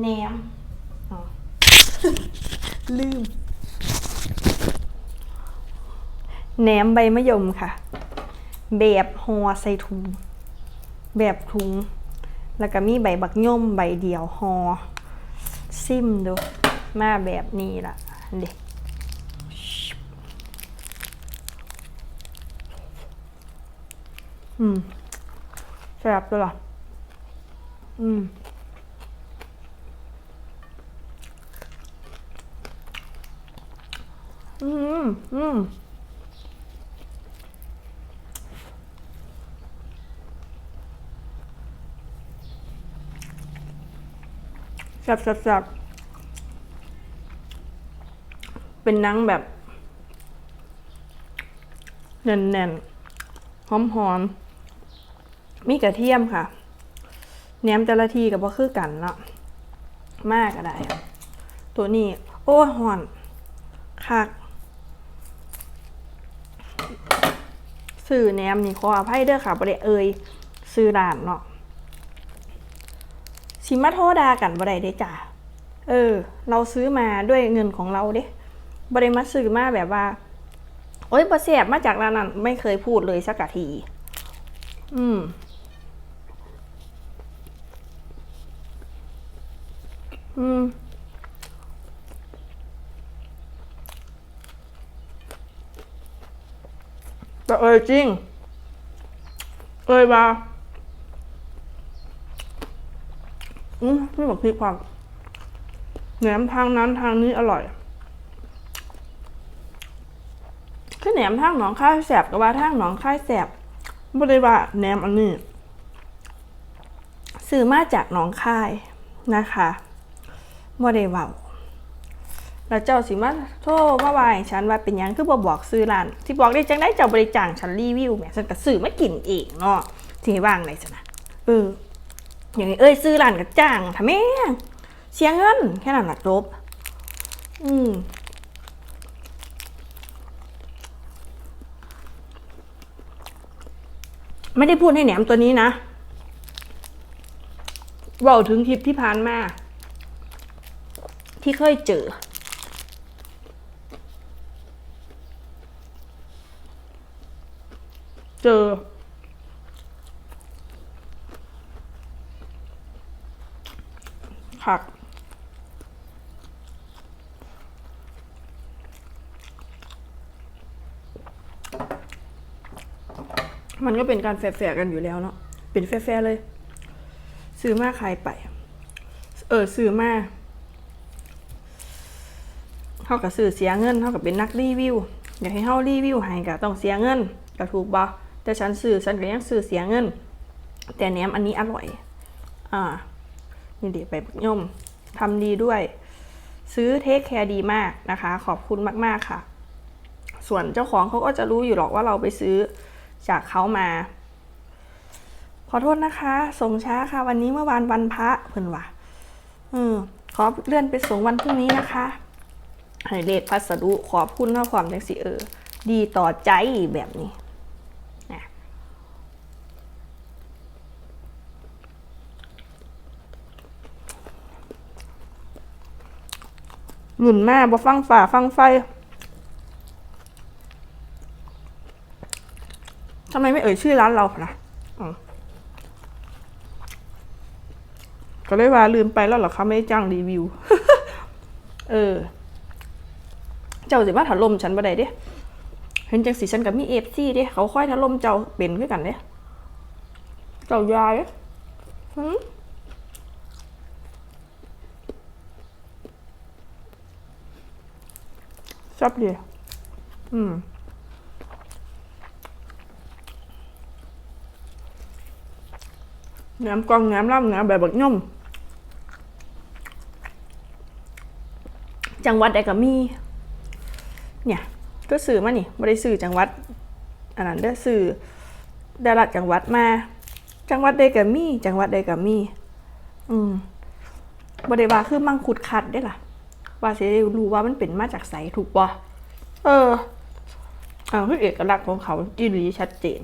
แหนมอ๋อลืมแหนมใบมะยมค่ะ แบบห่อใส่ถุง แบบถุง แล้วก็มีใบบักย่อมใบเดียวห่อซิมดู มาแบบนี้ล่ะเด็กอืมแซ่บตัวล่ะอืม อืมอืมแซ่บแซ่บแซ่บเป็นนังแบบ แน่นๆ หอมๆมีกระเทียมค่ะแหนมแต่ละทีกับว่าคือกันเนาะมากก็ได้ ตัวนี้ โอ้ยหอนคัก สื่อแหนมนี่ขออภัยเด้อค่ะประเดเอ่ยซื้อร้านเนาะชิมาโทษดากันบ่ได้เด้จ้ะเออ เราซื้อมาด้วยเงินของเราเด้บ่ได้มาซื้อมาแบบว่าโอ๊ยบ่แซ่บมาจากร้านนั้นไม่เคยพูดเลยสักที อืมอืม แต่เอ่ยจริง เอ่ยว่าอืมไม่บอกพริกความแหนมทางนั้นทางนี้อร่อยคือแหนมทางหนองค่ายแสบกับว่าทางหนองค่ายแสบไม่ได้ว่าแหนมอันนี้ซื้อมาจากหนองค่ายนะคะไม่ได้เว่า แล้วเจ้าสิมาโทษมาว่าให้ฉันว่าเป็นยังคือบ่บอกซื้อร้านที่บอกได้จังได้เจ้าบริจางฉันรีวิวแหมฉันก็ซื้อมากินเองเนาะที่ว่างไหนสนะเอออย่างนี้เอ้ยซื้อร้านกับจ้างทำแม่เสียเงินแค่นั้นหลักจบอืมไม่ได้พูดให้แหนมตัวนี้นะว่าถึงคลิปที่ผ่านมา ที่เคยเจอ เจอ ผัก มันก็เป็นการแฝงกันอยู่แล้วเนาะ เป็นแฝงเลย ซื้อมาขายไป เออ ซื้อมาเท่ากับซื้อเสียเงินเท่ากับเป็นนักรีวิว อยากให้เฮารีวิวให้ก็ต้องเสียเงินก็ถูกบ่ แต่ฉันซื้อฉันก็ยังซื้อเสียเงิน แต่แหนมอันนี้อร่อย อ่า นี่ดีไปบักย่อมทำดีด้วย ซื้อเทคแคร์ดีมากนะคะ ขอบคุณมาก ๆ ค่ะ ส่วนเจ้าของเขาก็จะรู้อยู่หรอกว่าเราไปซื้อจากเขามา ขอโทษนะคะ ส่งช้าค่ะ วันนี้เมื่อวานวันพระเพิ่นว่ะเออขอเลื่อนไปส่งวันพรุ่งนี้นะคะให้เลทพัสดุขอบคุณข้อความจังสิเออ ดีต่อใจแบบนี้นะ หนุนแม่บ่ฟังฝ่าฟังไฟทำไมไม่เอ่ยชื่อร้านเราล่ะก็เลยว่าลืมไปแล้วเหรอคะไม่ได้จ้างรีวิว เออ เจ้าสิมาถล่มฉันบ่ได้เด้เห็นจังสิฉันกับมีเอฟซี่เด้เขาค่อยถล่มเจ้าเป็นคือกันเด้เจ้ายายหืม ชอบดี อืม แหนมกวางแหนมล่ำแหนมแบบบักย่อมจังหวัดใดก็มี เนี่ย ก็สื่อมานี่ไม่ได้สื่อจังหวัด อันนั้นได้สื่อดาราจังหวัดมา จังหวัดใดก็มี จังหวัดใดก็มี อืมบริวาคือมังคุดคัดได้ล่ะ ว่าสิได้รู้ว่ามันเป็นมาจากไสถูกปะเอออ่าคือเอกลักษณ์ของเขาจีรีชัดเจน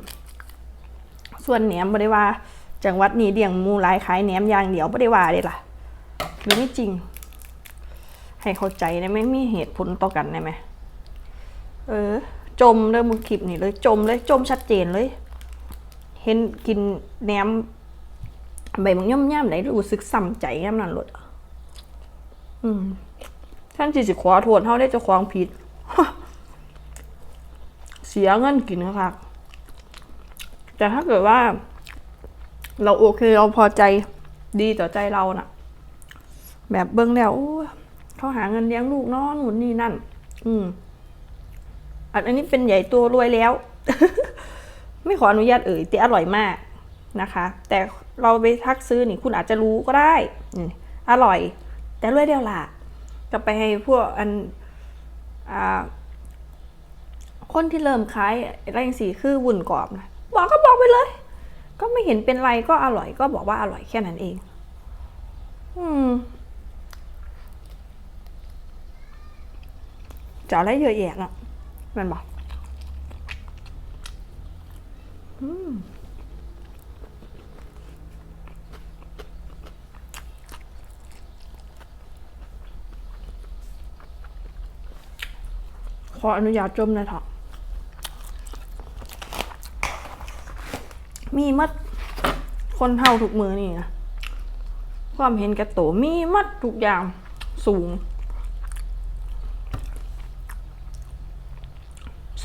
ส่วนแหนมบริวาจังหวัดนี้เลี้ยงมูหลายขายแหนมอย่างเดียวบริวาเด้ล่ะหรือไม่จริง ให้เข้าใจได้ไหมมีเหตุผลต่อกันได้ไหมเออ จมเลยมึงคลิปนี่เลยจมเลยจมชัดเจนเลย เห็นกินแหนมใบมังย่อมย่ำไหนรู้สึกซ้ำใจย่ำนั่นหลดอืม ท่านจีสิขอโทษเท่าได้จะควางผิด เสียเงินกินนะคะแต่ถ้าเกิดว่า เราโอเคเราพอใจดีต่อใจเราน่ะ แบบเบิ้งแล้วเขาหาเงินเลี้ยงลูกน้อหนุนนี่นั่น อืม อันอันนี้เป็นใหญ่ตัวรวยแล้ว ไม่ขออนุญาตเอ่ยแต่อร่อยมากนะคะ แต่เราไปทักซื้อนี่คุณอาจจะรู้ก็ได้อืมอร่อย แต่รวยเดียวล่ะ ก็ไปให้พวกอันอ่าคนที่เริ่มขายอะไรอย่างสีคือวุ่นกรอบนะบอกก็บอกไปเลย ก็ไม่เห็นเป็นไรก็อร่อยก็บอกว่าอร่อยแค่นั้นเอง อืมจะอะไรเยอะแยะเนาะมันบอกอืม ออนุญาตจมหนะเถอะมีมัดคนเท่าทุกมือนี่นะความเห็นแก่ตัวมีมัดทุกอย่างสูง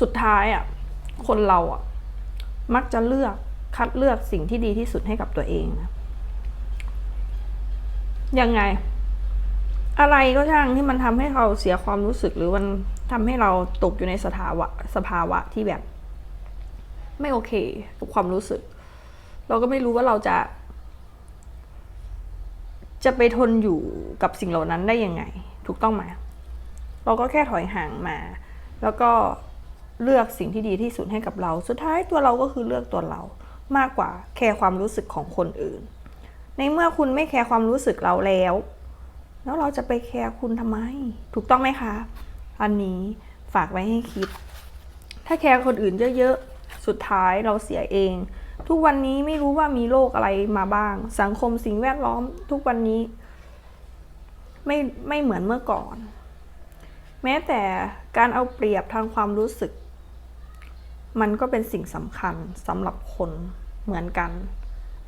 สุดท้ายอะ คนเราอะ มักจะเลือกคัดเลือกสิ่งที่ดีที่สุดให้กับตัวเองนะ ยังไง อะไรก็ช่างที่มันทำให้เราเสียความรู้สึกหรือมัน ทำให้เราตกอยู่ในสภาวะสภาวะที่แบบ ไม่โอเคกับความรู้สึก เราก็ไม่รู้ว่าเราจะ จะไปทนอยู่กับสิ่งเหล่านั้นได้ยังไง ถูกต้องไหมเราก็แค่ถอยห่างมา แล้วก็เลือกสิ่งที่ดีที่สุดให้กับเรา สุดท้ายตัวเราก็คือเลือกตัวเรา มากกว่าแคร์ความรู้สึกของคนอื่น ในเมื่อคุณไม่แคร์ความรู้สึกเราแล้ว แล้วเราจะไปแคร์คุณทำไม ถูกต้องไหมคะ อันนี้ฝากไว้ให้คิด ถ้าแคร์คนอื่นเยอะๆ สุดท้ายเราเสียเอง ทุกวันนี้ไม่รู้ว่ามีโรคอะไรมาบ้าง สังคมสิ่งแวดล้อมทุกวันนี้ ไม่ไม่เหมือนเมื่อก่อน แม้แต่การเอาเปรียบทางความรู้สึก มันก็เป็นสิ่งสำคัญสำหรับคนเหมือนกัน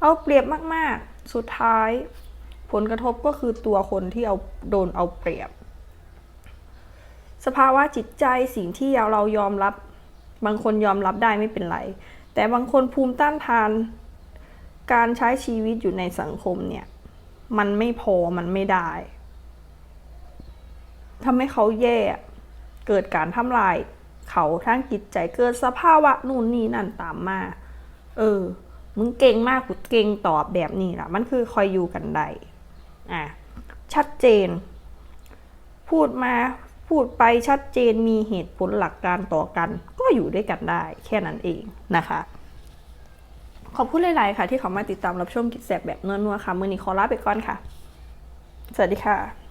เอาเปรียบมากๆ สุดท้าย ผลกระทบก็คือตัวคนที่เอาโดนเอาเปรียบ สภาวะจิตใจสิ่งที่เรายอมรับ บางคนยอมรับได้ไม่เป็นไร แต่บางคนภูมิต้านทาน การใช้ชีวิตอยู่ในสังคมเนี่ย มันไม่พอมันไม่ได้ทำให้เขาแย่เกิดการทำลายเขาทั้งจิตใจเกิดสภาวะนู่นนี่นั่นตามมา เออ มึงเก่งมากกูเก่งตอบแบบนี้ล่ะ มันคือคอยอยู่กันได้อะชัดเจน พูดมา พูดไปชัดเจนมีเหตุผลหลักการต่อกัน ก็อยู่ด้วยกันได้แค่นั้นเองนะคะ ขอบคุณหลาย ๆ ค่ะ ที่เขามาติดตามรับชมกิจแสบแบบนัวๆค่ะ มือนี้ขอลาไปก่อนค่ะ สวัสดีค่ะ